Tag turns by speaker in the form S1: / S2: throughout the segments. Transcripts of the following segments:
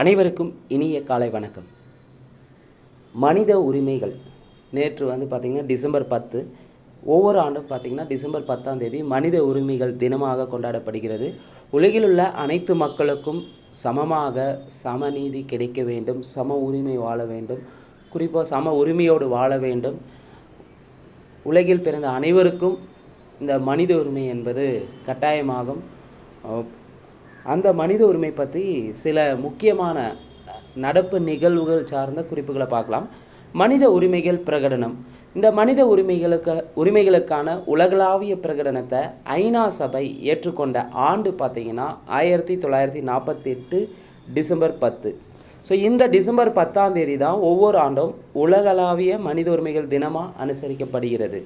S1: அனைவருக்கும் இனிய காலை வணக்கம். மனித உரிமைகள். நேற்று வந்து பார்த்திங்கன்னா டிசம்பர் பத்து. ஒவ்வொரு ஆண்டும் பார்த்திங்கன்னா டிசம்பர் பத்தாம் தேதி மனித உரிமைகள் தினமாக கொண்டாடப்படுகிறது. உலகில் உள்ள அனைத்து மக்களுக்கும் சமமாக சமநீதி கிடைக்க வேண்டும். சம உரிமை வாழ வேண்டும். குறிப்பாக சம உரிமையோடு வாழ வேண்டும். உலகில் பிறந்த அனைவருக்கும் இந்த மனித உரிமை என்பது கட்டாயமாகும். அந்த மனித உரிமை பற்றி சில முக்கியமான நடப்பு நிகழ்வுகள் சார்ந்த குறிப்புகளை பார்க்கலாம். மனித உரிமைகள் பிரகடனம். இந்த மனித உரிமைகளுக்கு உரிமைகளுக்கான உலகளாவிய பிரகடனத்தை ஐநா சபை ஏற்றுக்கொண்ட ஆண்டு பார்த்திங்கன்னா ஆயிரத்தி தொள்ளாயிரத்தி நாற்பத்தி எட்டு டிசம்பர் பத்து. ஸோ இந்த டிசம்பர் பத்தாம் தேதி தான் ஒவ்வொரு ஆண்டும் உலகளாவிய மனித உரிமைகள் தினமாக அனுசரிக்கப்படுகிறது.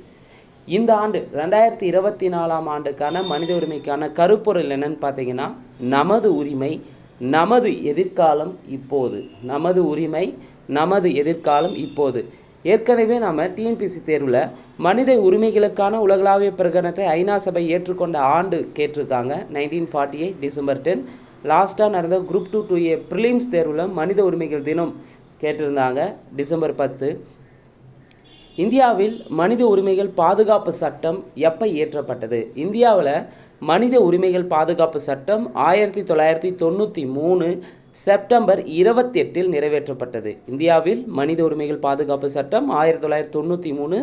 S1: இந்த ஆண்டு ரெண்டாயிரத்தி இருபத்தி நாலாம் ஆண்டுக்கான மனித உரிமைக்கான கருப்பொருள் என்னன்னு பார்த்தீங்கன்னா நமது உரிமை நமது எதிர்காலம் இப்போது. நமது உரிமை நமது எதிர்காலம் இப்போது. ஏற்கனவே நாம் டிஎன்பிசி தேர்வில் மனித உரிமைகளுக்கான உலகளாவிய பிரகடனத்தை ஐநா சபை ஏற்றுக்கொண்ட ஆண்டு கேட்டிருக்காங்க. Nineteen forty eight December ten லாஸ்ட்டாக நடந்த group two two A prelims தேர்வில் மனித உரிமைகள் தினம் கேட்டிருந்தாங்க. டிசம்பர் பத்து. இந்தியாவில் மனித உரிமைகள் பாதுகாப்பு சட்டம் எப்போ இயற்றப்பட்டது? இந்தியாவில் மனித உரிமைகள் பாதுகாப்பு சட்டம் ஆயிரத்தி தொள்ளாயிரத்தி தொண்ணூற்றி மூணு செப்டம்பர் இருபத்தி எட்டில் நிறைவேற்றப்பட்டது. இந்தியாவில் மனித உரிமைகள் பாதுகாப்பு சட்டம் ஆயிரத்தி தொள்ளாயிரத்தி தொண்ணூற்றி மூணு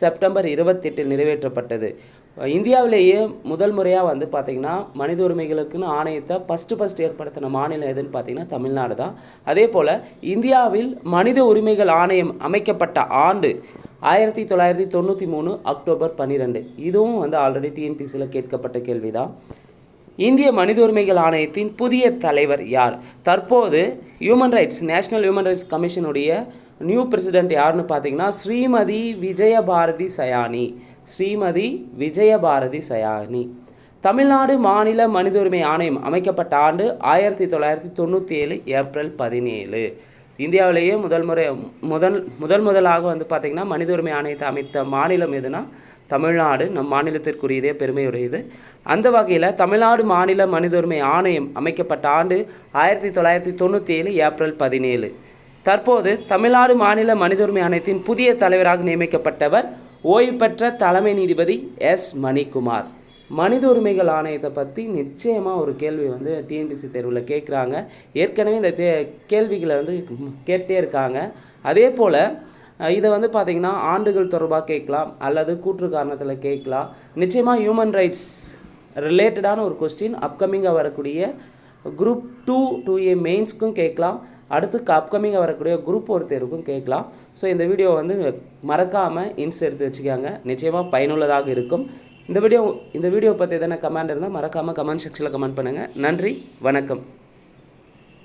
S1: செப்டம்பர் இருபத்தெட்டில் நிறைவேற்றப்பட்டது. இந்தியாவிலேயே முதல் முறையாக வந்து பார்த்திங்கன்னா மனித உரிமைகளுக்குன்னு ஆணையத்தை ஃபஸ்ட்டு ஃபஸ்ட்டு ஏற்படுத்தின மாநிலம் எதுன்னு பார்த்தீங்கன்னா தமிழ்நாடு தான். அதே போல் இந்தியாவில் மனித உரிமைகள் ஆணையம் அமைக்கப்பட்ட ஆண்டு ஆயிரத்தி தொள்ளாயிரத்தி தொண்ணூற்றி மூணு அக்டோபர் பன்னிரெண்டு. இதுவும் வந்து ஆல்ரெடி டிஎன்பிசியில் கேட்கப்பட்ட கேள்வி தான் இந்திய மனித உரிமைகள் ஆணையத்தின் புதிய தலைவர் யார்? தற்போது human rights national human rights கமிஷனுடைய new president யாருன்னு பார்த்தீங்கன்னா ஸ்ரீமதி விஜயபாரதி சயானி. ஸ்ரீமதி விஜயபாரதி சயானி. தமிழ்நாடு மாநில மனித உரிமை ஆணையம் அமைக்கப்பட்ட ஆண்டு ஆயிரத்தி தொள்ளாயிரத்தி தொண்ணூற்றி ஏழு ஏப்ரல் பதினேழு. இந்தியாவிலேயே முதல் முறை முதல் முதல் முதலாக வந்து பார்த்திங்கன்னா மனித உரிமை ஆணையத்தை அமைத்த மாநிலம் எதுனா தமிழ்நாடு. நம் மாநிலத்திற்குரியதே பெருமையுடையது. அந்த வகையில் தமிழ்நாடு மாநில மனித உரிமை ஆணையம் அமைக்கப்பட்ட ஆண்டு ஆயிரத்தி தொள்ளாயிரத்தி தொண்ணூற்றி ஏழு ஏப்ரல் பதினேழு. தற்போது தமிழ்நாடு மாநில மனித உரிமை ஆணையத்தின் புதிய தலைவராக நியமிக்கப்பட்டவர் ஓய்வு பெற்ற தலைமை நீதிபதி எஸ். மணிக்குமார். மனித உரிமைகள் ஆணையத்தை பற்றி நிச்சயமாக ஒரு கேள்வி வந்து டிஎன்பிசி தேர்வில் கேட்குறாங்க ஏற்கனவே இந்த தே கேள்விகளை வந்து கேட்டே இருக்காங்க. அதே போல் இதை வந்து பார்த்திங்கன்னா ஆண்டுகள் தொடர்பாக கேட்கலாம் அல்லது கூற்று காரணத்தில் கேட்கலாம். நிச்சயமாக ஹியூமன் ரைட்ஸ் ரிலேட்டடான ஒரு கொஸ்டின் அப்கமிங்காக வரக்கூடிய குரூப் டூ டூ ஏ மெயின்ஸ்க்கும் கேட்கலாம். அடுத்து அப்கமிங்காக வரக்கூடிய குரூப் ஒரு தேர்வுக்கும் கேட்கலாம். ஸோ இந்த வீடியோ வந்து மறக்காமல் இன்ஸ் எடுத்து வச்சுக்காங்க. நிச்சயமாக பயனுள்ளதாக இருக்கும். இந்த வீடியோ இந்த வீடியோ பற்றி எதனா கமெண்ட் இருந்தால் மறக்காமல் கமெண்ட் செக்ஷனில் கமெண்ட் பண்ணுங்கள் நன்றி வணக்கம்.